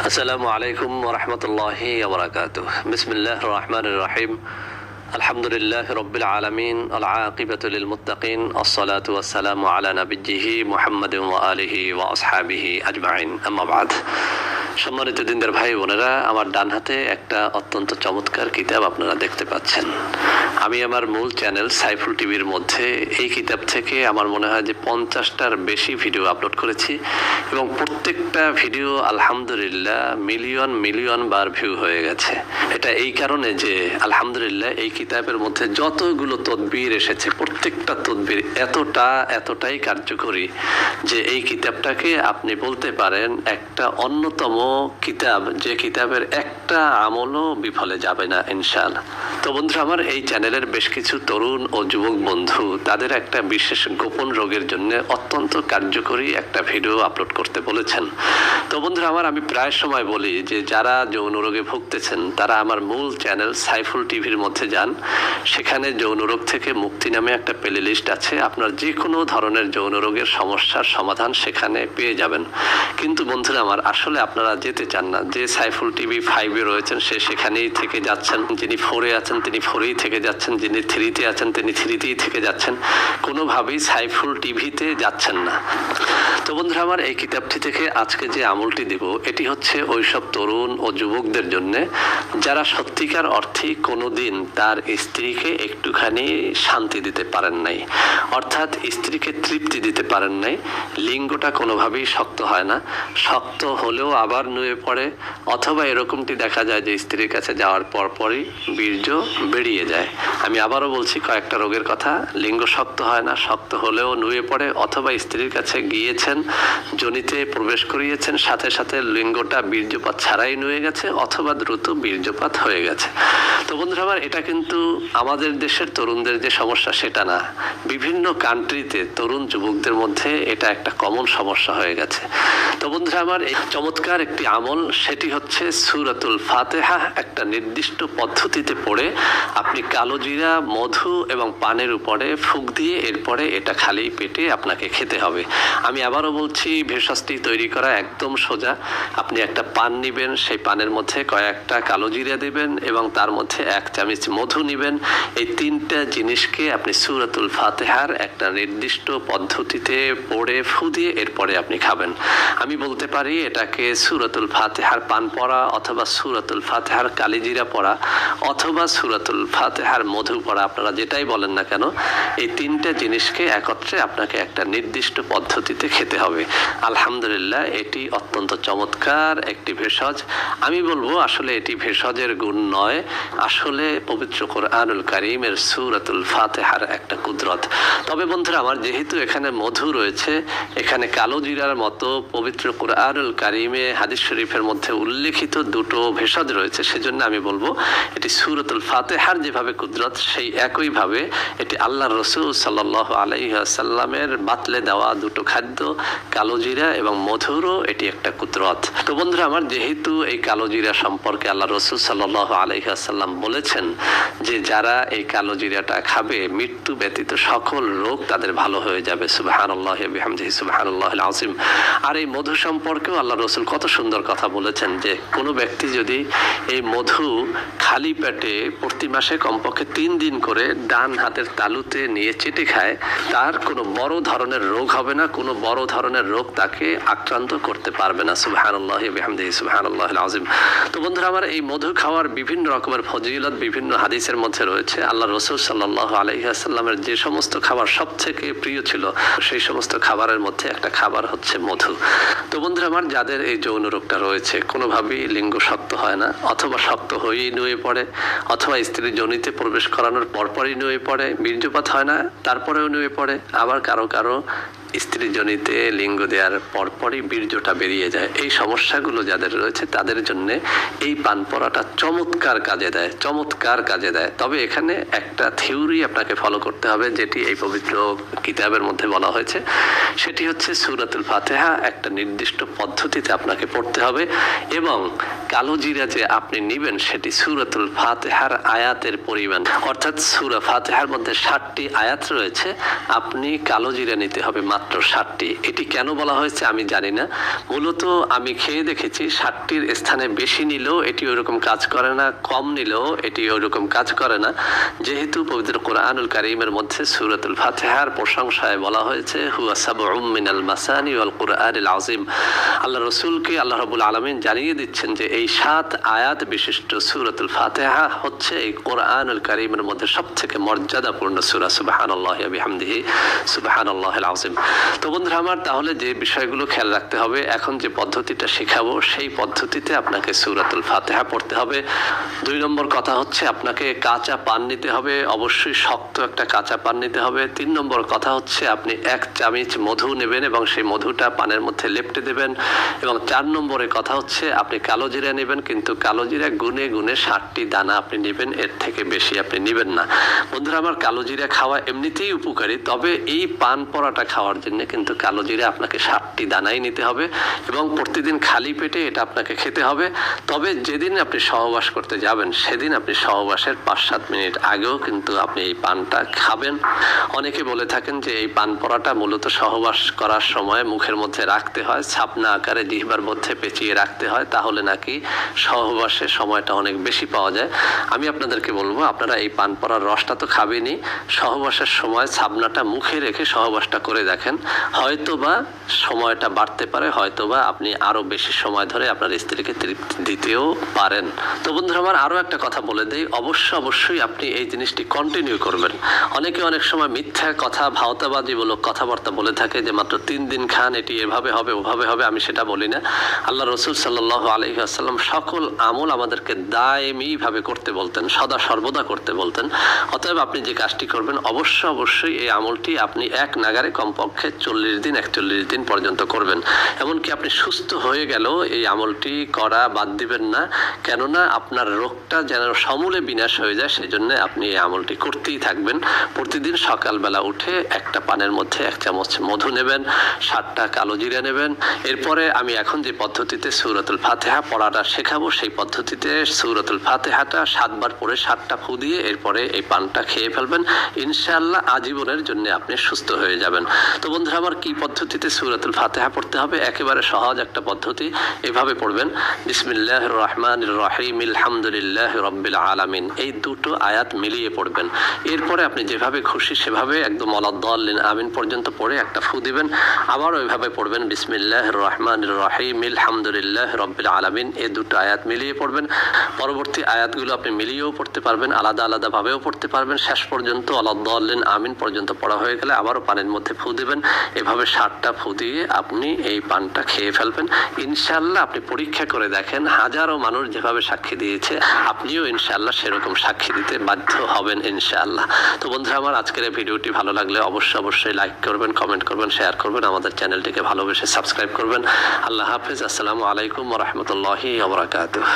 আসসালামু আলাইকুম ওরহমতুল্লাহি ওবরাকাত বিসমিল্লাহ রহমান রহিম আলহামদুলিল্লাহ রবিল আলমিন আলআকিবাতুল মুত্তাকিন আসসালাতু ওয়াসসালামু আলা নবিজিহি মুহাম্মদ ওয়া আলিহি ওয়া আসহাবিহি আজমাইন আম্মা বাদ সম্মানিত দিনদার ভাই বোনেরা, আমার ডান হাতে একটা অত্যন্ত চমৎকার কিতাব আপনারা দেখতে পাচ্ছেন। আমি আমার মূল চ্যানেল সাইফুল টিভির মধ্যে এই কিতাব থেকে আমার মনে হয় যে পঞ্চাশটার বেশি ভিডিও আপলোড করেছি এবং প্রত্যেকটা ভিডিও আলহামদুলিল্লাহ মিলিয়ন মিলিয়ন বার ভিউ হয়ে গেছে। এটা এই কারণে যে আলহামদুলিল্লাহ এই কিতাবের মধ্যে যতগুলো তদবির এসেছে, প্রত্যেকটা তদবির এতটা, এতটাই কার্যকরী যে এই কিতাবটাকে আপনি বলতে পারেন একটা অন্যতম কিতাব, যে কিতাবের একটা আমলও বিফলে যাবে না, ইনশাআল্লাহ। তো বন্ধুরা, আমার এই চ্যানেলের বেশ কিছু তরুণ ও যুবক বন্ধু, তাদের একটা বিশেষ গোপন রোগের জন্য অত্যন্ত কার্যকরী একটা ভিডিও আপলোড করতে বলেছেন। তো বন্ধুরা, আমার আমি প্রায় সময় বলি যে, যারা যৌন রোগে ভুগতেছেন, তারা আমার মূল চ্যানেল সাইফুল টিভির মধ্যে যান। সেখানে যৌন রোগ থেকে মুক্তি নামে একটা প্লে লিস্ট আছে। আপনার যে কোনো ধরনের যৌন রোগের সমস্যার সমাধান সেখানে পেয়ে যাবেন। কিন্তু বন্ধুরা, আমার আসলে আপনারা যেতে চান না। যে সাইফুল টিভি ফাইভে রয়েছেন, সে সেখানেই থেকে যাচ্ছেন। যিনি ফোরে আছেন, তিনি ফোরেই থেকে যাচ্ছেন। যিনি থ্রিতে আছেন, তিনি থ্রিতেই থেকে যাচ্ছেন। কোনোভাবেই সাইফুল টিভিতে যাচ্ছেন না। তো বন্ধুরা, আমার এই কিতাবটি থেকে আজকে যে আমলটি দেব, এটি হচ্ছে ওইসব তরুণ ও যুবকদের জন্য, যারা সত্যিকার অর্থে কোনোদিন তার স্ত্রীকে একটুখানি শান্তি দিতে পারেন নাই। অর্থাৎ স্ত্রীকে তৃপ্তি দিতে পারেন নাই। লিঙ্গটা কোনোভাবেই শক্ত হয় না। শক্ত হলেও আবার নুয়ে পড়ে, অথবা এরকমটি দেখা যায় যে স্ত্রীর কাছে যাওয়ার পর পরই বীর্য বেরিয়ে যায়। আমি আবারও বলছি, কয়েকটা রোগের কথা, লিঙ্গ শক্ত হয় না, শক্ত হলেও নুয়ে পড়ে, অথবা স্ত্রীর কাছে গিয়েছেন, জনিতে প্রবেশ করিয়েছেন, সাথে সাথে লিঙ্গটা বীর্যপাত ছাড়াই নুয়ে গেছে, অথবা দ্রুত বীর্যপাত হয়ে গেছে। তো বন্ধুরা আমার, এটা কিন্তু আমাদের দেশের তরুণদের যে সমস্যা, সেটা না। বিভিন্ন কান্ট্রিতে তরুণ যুবকদের মধ্যে এটা একটা কমন সমস্যা হয়ে গেছে। তো বন্ধুরা আমার, এই চমৎকার একটি আমল, সেটি হচ্ছে সুরাতুল ফাতেহা। একটা নির্দিষ্ট পদ্ধতিতে পড়ে আপনি কালো জিরা, মধু এবং পানের উপরে ফুক দিয়ে এরপরে এটা খালি পেটে আপনাকে খেতে হবে। আমি আবারও বলছি, ভেষজটি তৈরি করা একদম সোজা। আপনি একটা পান নিবেন, সেই পানের মধ্যে কয়েকটা কালো জিরা দেবেন এবং তার মধ্যে এক চামচ মধু নিবেন। এই তিনটা জিনিসকে আপনি সুরাতুল ফাতেহার একটা নির্দিষ্ট পদ্ধতিতে পড়ে ফু দিয়ে এরপরে আপনি খাবেন। আমি বলতে পারি, এটাকে সুরাতুল ফাতেহার পান পড়া অথবা সুরাতুল ফাতেহার কালিজিরা পড়া অথবা সুরাতুল ফাতেহার মধু পড়া, আপনারা যেটাই বলেন না কেন, এই তিনটা জিনিসকে একত্রে আপনাকে একটা নির্দিষ্ট পদ্ধতিতে খেতে হবে। আলহামদুলিল্লাহ, এটি অত্যন্ত চমৎকার একটি ভেষজ। আমি বলব, আসলে এটি ভেষজের গুণ নয়, আসলে পবিত্র কোরআনুল করিমের সুরাতুল ফাতেহার একটা কুদরত। তবে বন্ধুরা, আমার যেহেতু এখানে মধু রয়েছে, এখানে কালো জিরার মতো পবিত্র কোরআনুল কারিমে হাদিস শরীফের মধ্যে উল্লেখিত দুটো ভেষজ রয়েছে, সেজন্য আমি বলব এটি সুরতুল ফাতেহার যেভাবে কুদরত, সেই একইভাবে এটি আল্লাহ রসুল সাল্লাহ আলাইসাল্লামের বাতলে দেওয়া দুটো খাদ্য, কালো জিরা এবং মধুরও এটি একটা কুদরত। তো বন্ধুরা আমার, যেহেতু এই কালো জিরা সম্পর্কে আল্লাহ রসুল সাল্লাহ আলাইসাল্লাম বলেছেন যে যারা এই কালো জিরাটা খাবে, মৃত্যু ব্যতীত সকল রোগ তাদের ভালো হয়ে যাবে। সুবাহান আল্লাহ আসিম আর এই মধু সম্পর্কেও আল্লাহ রসুল কত সুন্দর কথা বলেছেন যে কোনো ব্যক্তি যদি এই মধু খালি পেটে প্রতি মাসে কমপক্ষে তিন দিন করে ডান হাতের তালুতে নিয়ে চেটে খায়, তার কোনো বড় ধরনের রোগ হবে না, কোনো বড় ধরনের রোগ তাকে আক্রান্ত করতে পারবে না। সুবাহান আল্লাহ বিহামদিহি আজিম তো বন্ধুরা, আমার এই মধু খাওয়ার বিভিন্ন রকমের ফজিলত, বিভিন্ন হাদিসের মধ্যে রয়েছে। আল্লাহ রসুল সাল্লাহ আলহিহাসাল্লামের যে সমস্ত খাবার সব থেকে প্রিয় ছিল, সেই সমস্ত খাবারের মধ্যে একটা খাবার হচ্ছে মধু। তো বন্ধুরা, আমার যাদের এই যৌন রোগটা রয়েছে, কোনোভাবেই লিঙ্গ শক্ত হয় না। অথবা শক্ত হয়েই নুয়ে পড়ে, অথবা স্ত্রীর জনিতে প্রবেশ করানোর পরপরই নুয়ে পড়ে, বীর্যপাত হয় না, তারপরেও নুয়ে পড়ে, আবার কারও কারও স্ত্রী জনিতে লিঙ্গ দেওয়ার পরপরই বীর্যটা বেরিয়ে যায়। এই সমস্যাগুলো যাদের রয়েছে, তাদের জন্য এই পান পড়াটা চমৎকার কাজে দেয়, চমৎকার কাজে দেয়। তবে এখানে একটা থিওরি আপনাকে ফলো করতে হবে, যেটি এই পবিত্র কিতাবের মধ্যে বলা হয়েছে। সেটি হচ্ছে সুরাতুল ফাতেহা, একটা নির্দিষ্ট পদ্ধতিতে আপনাকে পড়তে হবে এবং কালো জিরা যে আপনি নিবেন, সেটি সুরাতুল ফাতেহার আয়াতের পরিমাণ। অর্থাৎ সুরা ফাতেহার মধ্যে ষাটটি আয়াত রয়েছে। আপনি কালো জিরা নিতে হবে মাত্র ষাটটি এটি কেন বলা হয়েছে আমি জানি না। মূলত আমি খেয়ে দেখেছি ষাটটির স্থানে বেশি নিলেও এটি ওইরকম কাজ করে না, কম নিলেও এটি ওইরকম কাজ করে না। যেহেতু পবিত্র কোরআনুল কারিমের মধ্যে সুরতুল ফাতেহার প্রশংসায় বলা হয়েছে, হুয়া সাবউম মিনাল মাসানি ওয়াল কুরআনিল আযীম। আল্লাহ রসুলকে আল্লাহ রাব্বুল আলামিন জানিয়ে দিচ্ছেন যে এই সাত আয়াত বিশিষ্ট সুরতুল ফাতেহা হচ্ছে এই কোরআনুল কারিমের মধ্যে সবথেকে মর্যাদাপূর্ণ সূরা। সুবহানাল্লাহি ওয়া বিহামদিহি। সুবহানাল্লাহিল আযীম। তো বন্ধুরা আমার তাহলে যে বিষয়গুলো খেয়াল রাখতে হবে, এখন যে পদ্ধতিটা শেখাবো, সেই পদ্ধতিতে আপনাকে সূরাতুল ফাতেহা পড়তে হবে। দুই নম্বর কথা হচ্ছে আপনাকে কাঁচা পান নিতে হবে, অবশ্যই শক্ত একটা কাঁচা পান নিতে হবে। তিন নম্বর কথা হচ্ছে আপনি এক চামচ মধু নেবেন এবং সেই মধুটা পানের মধ্যে লেপটে দেবেন। এবং চার নম্বরে কথা হচ্ছে আপনি কালো জিরা নেবেন, কিন্তু কালো জিরা গুনে গুনে ষাটটি দানা আপনি নেবেন, এর থেকে বেশি আপনি নেবেন না। বন্ধুরা, আমার কালো জিরা খাওয়া এমনিতেই উপকারী, তবে এই পান পরাটা খাওয়ার জন্য কিন্তু কালো জিরে আপনাকে ষাটটি দানাই নিতে হবে এবং প্রতিদিন খালি পেটে এটা আপনাকে খেতে হবে। তবে যেদিন আপনি সহবাস করতে যাবেন, সেদিন আপনি সহবাসের পাঁচ সাত মিনিট আগেও কিন্তু আপনি এই পানটা খাবেন। অনেকে বলে থাকেন যে এই পান পরাটা মূলত সহবাস করার সময় মুখের মধ্যে রাখতে হয়, ছাপনা আকারে জিহ্বার মধ্যে পেঁচিয়ে রাখতে হয়, তাহলে নাকি সহবাসের সময়টা অনেক বেশি পাওয়া যায়। আমি আপনাদেরকে বলব, আপনারা এই পান পরার রসটা তো খাবেনই। সহবাসের সময় ছাপনাটা মুখে রেখে সহবাসটা করে দেখেন। হয়তো বা সময়টা বাড়তে পারে হয়তো বা আপনি আরও বেশি সময় ধরে আপনার স্ত্রীকে তৃপ্তি দিতেও পারেন। তো বন্ধুরা, আমার আরও একটা কথা বলে দেই। অবশ্য, অবশ্যই আপনি এই জিনিসটি কন্টিনিউ করবেন। অনেকে অনেক সময় মিথ্যা কথা ভাওতাবাদী বলো কথাবার্তা বলে থাকে যে, মাত্র তিন দিন খান, এটি এভাবে হবে, ওভাবে হবে, আমি সেটা বলি না। আল্লাহ রসুল সাল্লাহ আলহি আসাল্লাম সকল আমল আমাদেরকে দায়মি ভাবে করতে বলতেন, সদা সর্বদা করতে বলতেন। অতএব আপনি যে কাজটি করবেন, অবশ্য, অবশ্যই এই আমলটি আপনি এক নাগারে কমপক্ষে চল্লিশ দিন, একচল্লিশ দিন পর্যন্ত করবেন। এমনকি আপনি সুস্থ হয়ে গেলেও এই আমলটি করা বাদ দিবেন না। কেননা আপনার রোগটা যেন সমূলে বিনাশ হয়ে যায়, সেজন্য আপনি এই আমলটি করতেই থাকবেন। প্রতিদিন সকালবেলা উঠে একটা পানের মধ্যে এক চামচ মধু নেবেন, সাতটা কালো জিরা নেবেন। এরপরে আমি এখন যে পদ্ধতিতে সৌরতুল ফাতেহা পড়াটা শেখাবো, সেই পদ্ধতিতে সৌরতুল ফাতেহাটা সাতবার পরে সাতটা ফু দিয়ে এরপরে এই পানটা খেয়ে ফেলবেন। ইনশাআল্লাহ আজীবনের জন্য আপনি সুস্থ হয়ে যাবেন। তো বন্ধুরা, আমার কি পদ্ধতিতে সূরাতুল ফাতিহা পড়তে হবে? একেবারে সহজ একটা পদ্ধতি। এভাবে পড়বেন বিসমিল্লাহ রহমান রহিম আলহামদুলিল্লাহ রব্বিল আলামিন। এই দুটো আয়াত মিলিয়ে পড়বেন। এরপরে আপনি যেভাবে খুশি, সেভাবে একদম আলাদ্দাল্লিন আমিন পর্যন্ত পড়ে একটা ফু দিবেন। আবার ওইভাবে পড়বেন বিসমিল্লাহ রহমান রহিম আলহামদুলিল্লাহ রব্বিল আলামিন। এই দুটো আয়াত মিলিয়ে পড়বেন। পরবর্তী আয়াতগুলো আপনি মিলিয়েও পড়তে পারবেন, আলাদা আলাদাভাবেও পড়তে পারবেন। শেষ পর্যন্ত আলাদ্দাল্লিন আমিন পর্যন্ত পড়া হয়ে গেলে আবারও পানির মধ্যে ফু দিবেন। এভাবে ষাটটা ফু দিয়ে আপনি এই পানটা খেয়ে ফেলবেন। ইনশাল্লাহ আপনি পরীক্ষা করে দেখেন, হাজারো মানুষ যেভাবে সাক্ষী দিয়েছে, আপনিও ইনশাল্লাহ সেরকম সাক্ষী দিতে বাধ্য হবেন ইনশাআল্লাহ। তো বন্ধুরা, আমার আজকের এই ভিডিওটি ভালো লাগলে অবশ্যই অবশ্যই লাইক করবেন, কমেন্ট করবেন, শেয়ার করবেন, আমাদের চ্যানেলটিকে ভালোবেসে সাবস্ক্রাইব করবেন। আল্লাহ হাফিজ, আসসালামু আলাইকুম রহমতুল্লাহি আবরাকাতুহ